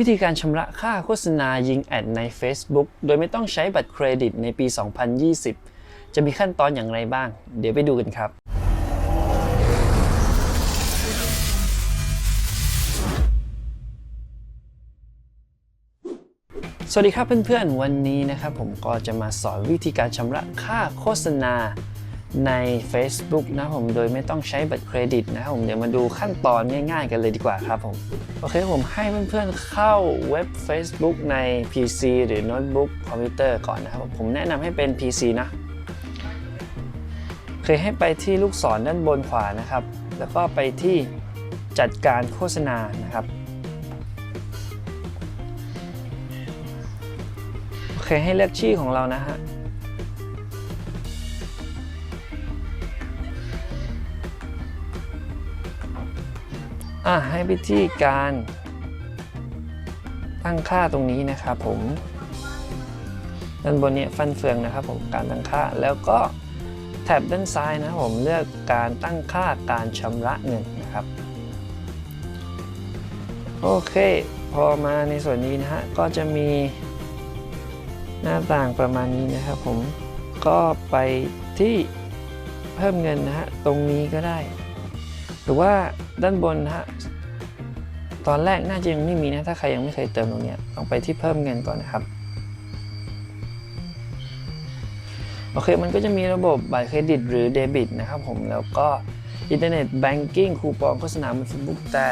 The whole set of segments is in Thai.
วิธีการชำระค่าโฆษณายิงแอดใน Facebook โดยไม่ต้องใช้บัตรเครดิตในปี 2020 จะมีขั้นตอนอย่างไรบ้าง เดี๋ยวไปดูกันครับ สวัสดีครับเพื่อนๆ วันนี้นะครับผมก็จะมาสอนวิธีการชำระค่าโฆษณา ใน Facebook นะผมโดยไม่ต้องใช้บัตรเครดิตนะครับผมเดี๋ยวมาดูขั้นตอนง่ายๆกันเลยดีกว่าครับผม โอเคผมให้เพื่อนๆเข้าเว็บ Facebook ใน PC หรือโน้ตบุ๊กคอมพิวเตอร์ก่อนนะครับ ผมแนะนำให้เป็น PC นะเคยให้ไปที่ลูกศรด้านบนขวานะครับ แล้วก็ไปที่จัดการโฆษณานะครับ โอเคให้เลือกชื่อของเรานะฮะ อะให้ไปที่การตั้งค่าตรงนี้นะครับผมด้านบนเนี่ยฟันเฟืองนะครับผมการตั้งค่าแล้วก็แท็บด้านซ้ายนะผมเลือกการตั้งค่าการชำระเงินนะครับโอเค พอมาในส่วนนี้นะฮะก็จะมีหน้าต่างประมาณนี้นะครับผมก็ไปที่เพิ่มเงินนะฮะตรงนี้ก็ได้ หรือว่าด้านบนนะฮะตอนแรกน่าจะยังไม่มีนะ ถ้าใครยังไม่เคยเติมตรงนี้ลองไปที่เพิ่มเงินก่อนนะครับ โอเค มันก็จะมีระบบบัตรเครดิตหรือเดบิตนะครับผม แล้วก็อินเทอร์เน็ตแบงกิ้งคูปองโฆษณาบน Facebook แต่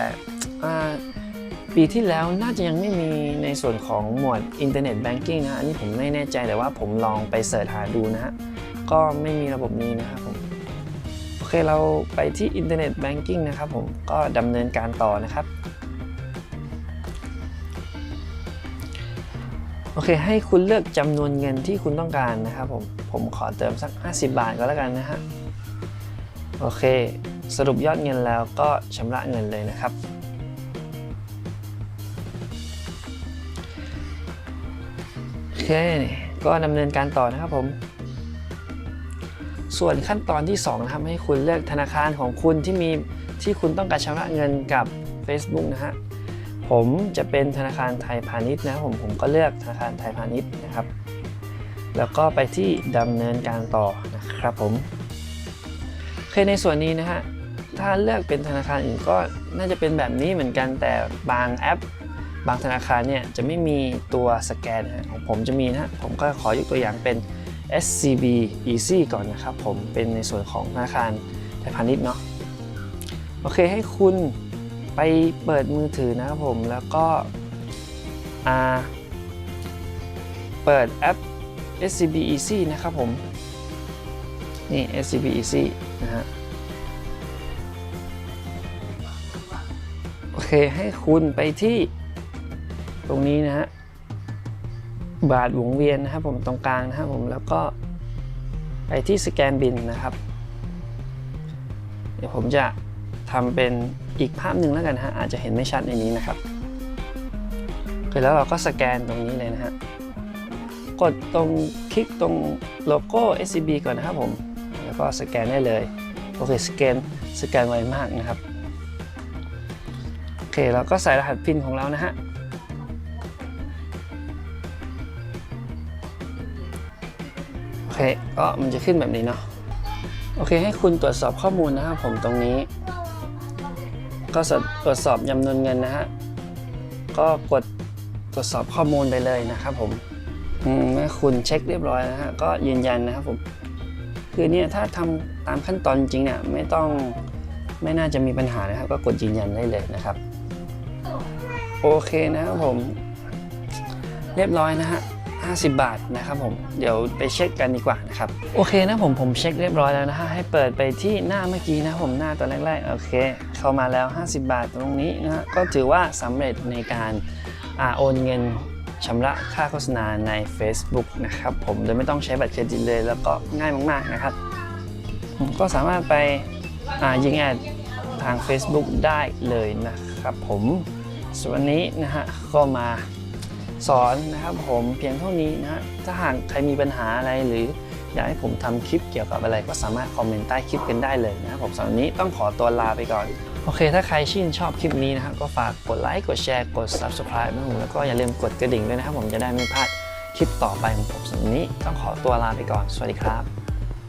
ปีที่แล้วน่าจะยังไม่มีในส่วนของหมวดอินเทอร์เน็ตแบงกิ้งนะ อันนี้ผมไม่แน่ใจแต่ว่าผมลองไปเสิร์ชหาดูนะฮะ ก็ไม่มีระบบนี้นะครับผม อเคเราไปที่อินเทอร์เน็ตแบงกิ้งนะครับผมก็ดำเนินการต่อนะครับโอเค ให้คุณเลือกจำนวนเงินที่คุณต้องการนะครับผม ผมขอเติมสัก 50 บาทก็แล้วกันนะฮะ โอเค สรุปยอดเงินแล้วก็ชำระเงินเลยนะครับ โอเค ก็ดำเนินการต่อนะครับผม ส่วนขั้นตอนที่2นะครับให้คุณเลือกธนาคารของคุณที่มีที่คุณต้องการชำระเงินกับ Facebook นะฮะผมจะเป็นธนาคารไทยพาณิชย์นะผมผมก็เลือกธนาคารไทยพาณิชย์นะครับ แล้วก็ไปที่ดำเนินการต่อนะครับผมโอเคในส่วนนี้นะฮะถ้าเลือกเป็นธนาคารอื่นก็น่าจะเป็นแบบนี้เหมือนกันแต่บางแอป บางธนาคารเนี่ยจะไม่มีตัวสแกนของผมจะมีนะฮะผมก็ขอยกตัวอย่างเป็น SCB Easy ก่อนนะครับผมเป็นในส่วนของธนาคารไทยพาณิชย์เนาะโอเคให้คุณไปเปิดมือถือนะครับผมแล้วก็อ่าเปิดแอป SCB Easy นะครับผม นี่ SCB Easy นะฮะโอเคให้คุณไปที่ตรงนี้นะฮะ บาทหมุนเวียนนะครับผมตรงกลางนะครับผมแล้วก็ไปที่สแกนบินนะครับ เดี๋ยวผมจะทำเป็นอีกภาพหนึ่งแล้วกันฮะอาจจะเห็นไม่ชัดในนี้นะครับโอเคแล้วเราก็สแกนตรงนี้เลยนะฮะกดตรงคลิกตรงโลโก้ SCB ก่อนนะครับผม แล้วก็สแกนได้เลย โอเคสแกนสแกนไวมากนะครับ โอเคเราก็ใส่รหัสพินของเรานะฮะ เคก็มันจะขึ้นแบบนี้เนาะโอเค ให้คุณตรวจสอบข้อมูลนะครับผมตรงนี้ ก็ตรวจสอบจำนวนเงินนะฮะก็กดตรวจสอบข้อมูลไปเลยนะครับผมอืมเมื่อคุณเช็คเรียบร้อยนะฮะก็ยืนยันนะครับผมคือเนี่ยถ้าทำตามขั้นตอนจริงเนี่ยไม่ต้องไม่น่าจะมีปัญหานะครับ ก็กดยืนยันได้เลยนะครับ โอเคนะครับผม เรียบร้อยนะฮะ 50 บาทนะครับผมเดี๋ยวไปเช็คกันดีกว่านะครับโอเคนะผมผมเช็คเรียบร้อยแล้วนะฮะให้เปิดไปที่หน้าเมื่อกี้นะผมหน้าตอนแรกๆโอเค เข้ามาแล้ว 50 บาทตรงนี้นะฮะก็ถือว่าสำเร็จในการอโอนเงินชำระค่าโฆษณาใน Facebook นะครับผมโดยไม่ต้องใช้บัตรเครดิตเลยแล้วก็ง่ายมาก ๆนะครับผมก็สามารถไปยิงแอดทาง Facebook ได้เลยนะครับผมส่วนนนี้นะฮะก็มา สอนนะครับผมเพียงเท่านี้นะฮะถ้าหากใครมีปัญหาอะไรหรืออยากให้ผมทำคลิปเกี่ยวกับอะไรก็สามารถคอมเมนต์ใต้คลิปกันได้เลยนะครับผมสำหรับนี้ต้องขอตัวลาไปก่อน โอเค ถ้าใครชื่นชอบคลิปนี้นะครับก็ฝากกดไลค์กดแชร์กด Subscribe นะผมแล้วก็อย่าลืมกดกระดิ่งด้วยนะครับผมจะได้ไม่พลาดคลิปต่อไปของผมสำหรับนี้ต้องขอตัวลาไปก่อน สวัสดีครับ